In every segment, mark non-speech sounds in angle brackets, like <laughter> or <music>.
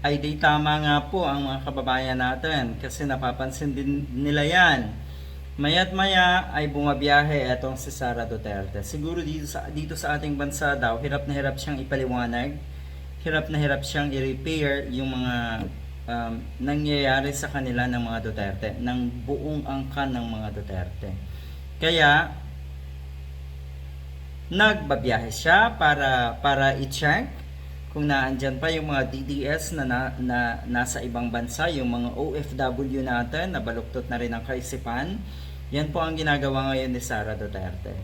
ay di tama nga po ang mga kababayan natin kasi napapansin din nila yan. Mayat maya ay bumabiyahe etong si Sara Duterte. Siguro dito sa, dito sa ating bansa daw, hirap na hirap siyang ipaliwanag, hirap na hirap siyang i-repair yung mga um, nangyayari sa kanila ng mga Duterte, ng buong angkan ng mga Duterte. Kaya, nagbabiyahe siya para para i-check kung naandyan pa yung mga DDS na, na, na nasa ibang bansa, yung mga OFW natin na baluktot na rin ang kaisipan. Yan po ang ginagawa ngayon ni Sara Duterte.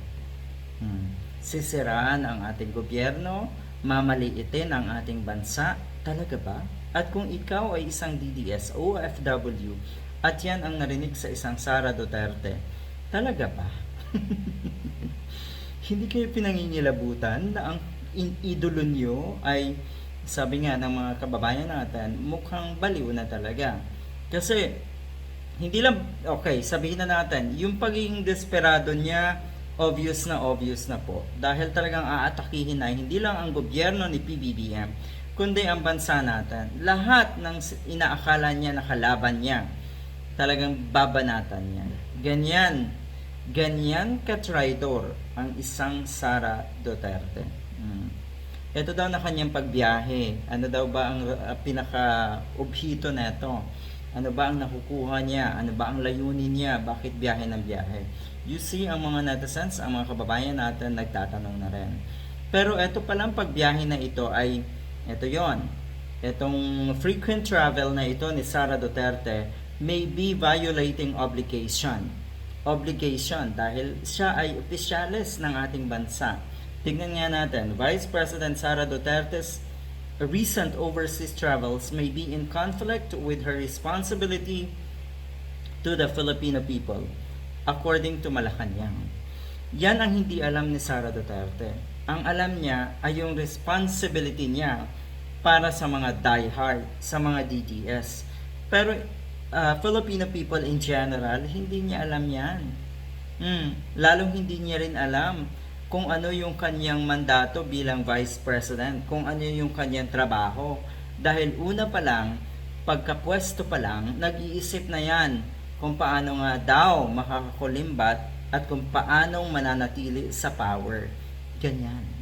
Hmm. Sisiraan ang ating gobyerno, mamaliitin ang ating bansa. Talaga ba? At kung ikaw ay isang DDS, OFW, at yan ang narinig sa isang Sara Duterte, talaga ba? <laughs> hindi kayo pinangingilabutan na ang in- idolo nyo ay sabi nga ng mga kababayan natin mukhang baliw na talaga. Kasi hindi lang okay sabihin na natin yung pagiging desperado niya obvious na obvious na po. Dahil talagang aatakihin na hindi lang ang gobyerno ni PBBM kundi ang bansa natin. Lahat ng inaakala niya na kalaban niya talagang babanatan niya. Ganyan ganyan ka-traitor ang isang Sara Duterte. Mm. Ito daw na kanyang pagbiyahe. Ano daw ba ang uh, pinaka-ubhito na? Ano ba ang nakukuha niya? Ano ba ang layunin niya? Bakit biyahe ng biyahe? You see, ang mga netizens, ang mga kababayan natin nagtatanong na rin. Pero ito palang pagbiyahe na ito ay, ito yon Itong frequent travel na ito ni Sara Duterte may be violating obligation obligation dahil siya ay opisyalis ng ating bansa. Tignan nga natin, Vice President Sara Duterte's recent overseas travels may be in conflict with her responsibility to the Filipino people, according to Malacanang. Yan ang hindi alam ni Sara Duterte. Ang alam niya ay yung responsibility niya para sa mga diehard, sa mga DDS. Pero uh, Filipino people in general, hindi niya alam yan. Hmm, lalong hindi niya rin alam kung ano yung kanyang mandato bilang Vice President, kung ano yung kanyang trabaho. Dahil una pa lang, pagkapwesto pa lang, nag-iisip na yan kung paano nga daw makakakulimbat at kung paano mananatili sa power. Ganyan.